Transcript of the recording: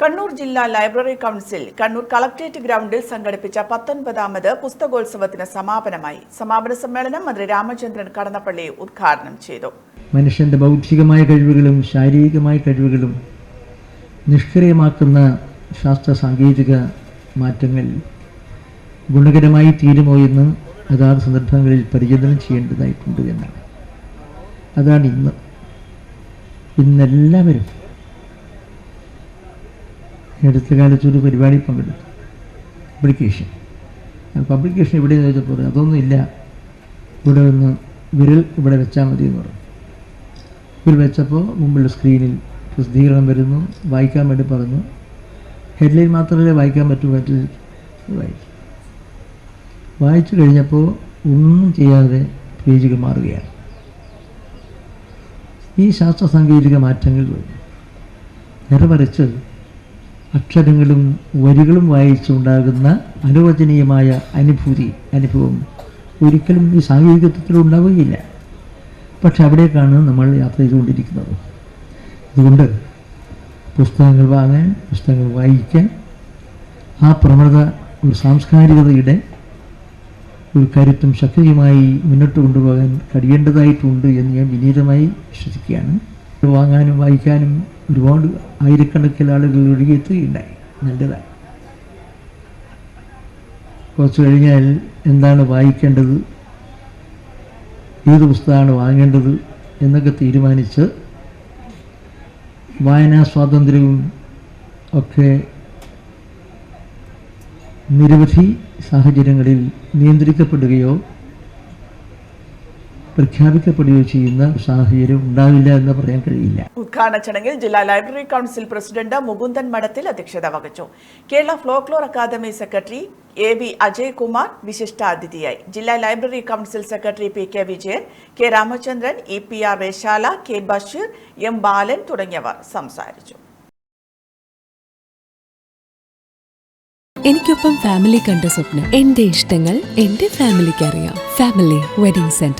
കണ്ണൂർ ജില്ലാ library council Kannur collectorate ഗ്രൗണ്ടിൽ സംഘടിപ്പിച്ച പത്തൊൻപതാമത് പുസ്തകോത്സവത്തിന് സമാപനമായി. സമാപന സമ്മേളനം മന്ത്രി രാമചന്ദ്രൻ കടന്നപ്പള്ളി ഉദ്ഘാടനം ചെയ്തു. മനുഷ്യന്റെ ബൗദ്ധികമായ കഴിവുകളും ശാരീരികമായ കഴിവുകളും നിഷ്ക്രിയമാക്കുന്ന ശാസ്ത്ര സാങ്കേതിക മാറ്റങ്ങൾ ഗുണകരമായി തീരുമോ എന്ന് അതാത് സന്ദർഭങ്ങളിൽ പരിചിതനം ചെയ്യേണ്ടതായിട്ടുണ്ട് എന്നാണ്. അതാണ് ഇന്ന്. ഇന്നെല്ലാവരും കാലത്ത് ഒരു പരിപാടി പങ്കെടുത്തു. പബ്ലിക്കേഷൻ പബ്ലിക്കേഷൻ ഇവിടെ ചോദിച്ചപ്പോൾ അതൊന്നും ഇല്ല. ഇവിടെ ഒന്ന് വിരൽ ഇവിടെ വെച്ചാൽ മതി എന്ന് പറഞ്ഞു. വിരൽ വെച്ചപ്പോൾ മുമ്പുള്ള സ്ക്രീനിൽ പ്രസിദ്ധീകരണം വരുന്നു വായിക്കാൻ വേണ്ടി പറഞ്ഞു. ഹെഡ്ലൈൻ മാത്രമല്ലേ വായിക്കാൻ പറ്റൂ മറ്റൊരു വായിച്ചു. വായിച്ചു കഴിഞ്ഞപ്പോൾ ഒന്നും ചെയ്യാതെ പേജുകൾ മാറുകയാണ്. ഈ ശാസ്ത്ര സാങ്കേതിക മാറ്റങ്ങൾ വരുന്നു മറിച്ച് അക്ഷരങ്ങളും വരികളും വായിച്ചുണ്ടാകുന്ന അനുവചനീയമായ അനുഭൂതി അനുഭവം ഒരിക്കലും ഈ സാങ്കേതികത്വത്തിൽ ഉണ്ടാവുകയില്ല. പക്ഷെ അവിടേക്കാണ് നമ്മൾ യാത്ര ചെയ്തുകൊണ്ടിരിക്കുന്നത്. അതുകൊണ്ട് പുസ്തകങ്ങൾ വാങ്ങാൻ പുസ്തകങ്ങൾ വായിക്കാൻ ആ പ്രവണത ഒരു സാംസ്കാരികതയുടെ ഒരു കരുത്തും ശക്തിയുമായി മുന്നോട്ട് കൊണ്ടുപോകാൻ കഴിയേണ്ടതായിട്ടുണ്ട് എന്ന് ഞാൻ വിനീതമായി വിശ്വസിക്കുകയാണ്. വാങ്ങാനും വായിക്കാനും ഒരുപാട് ആയിരക്കണക്കിന് ആളുകൾ ഒഴുകിയെത്തുകയുണ്ടായി. നല്ലതാണ് കുറച്ച് കഴിഞ്ഞാൽ എന്താണ് വായിക്കേണ്ടത്? ഏത് പുസ്തകമാണ് വാങ്ങേണ്ടത് എന്നൊക്കെ തീരുമാനിച്ച് വായനാ സ്വാതന്ത്ര്യവും ഒക്കെ നിരവധി സാഹചര്യങ്ങളിൽ നിയന്ത്രിക്കപ്പെടുകയോ പ്രഖ്യാപിക്കപ്പെടുകയോ ചെയ്യുന്ന സാഹചര്യം ഉണ്ടാവില്ല എന്ന് പറയാൻ കഴിയില്ല. ഉദ്ഘാടന ചടങ്ങിൽ ജില്ലാ library council president Mukundan Madathil അധ്യക്ഷത വഹിച്ചു. Kerala folklore academy secretary A V Ajaykumar വിശിഷ്ടാതിഥിയായി. ജില്ലാ library council secretary P K Vijayan K Ramachandran E P R Veshala K Basheer M Balan തുടങ്ങിയവർ സംസാരിച്ചു. എനിക്കൊപ്പം ഫാമിലി കണ്ട സ്വപ്നം. എന്റെ ഇഷ്ടങ്ങൾ എന്റെ ഫാമിലിക്ക് അറിയാം. Family wedding centre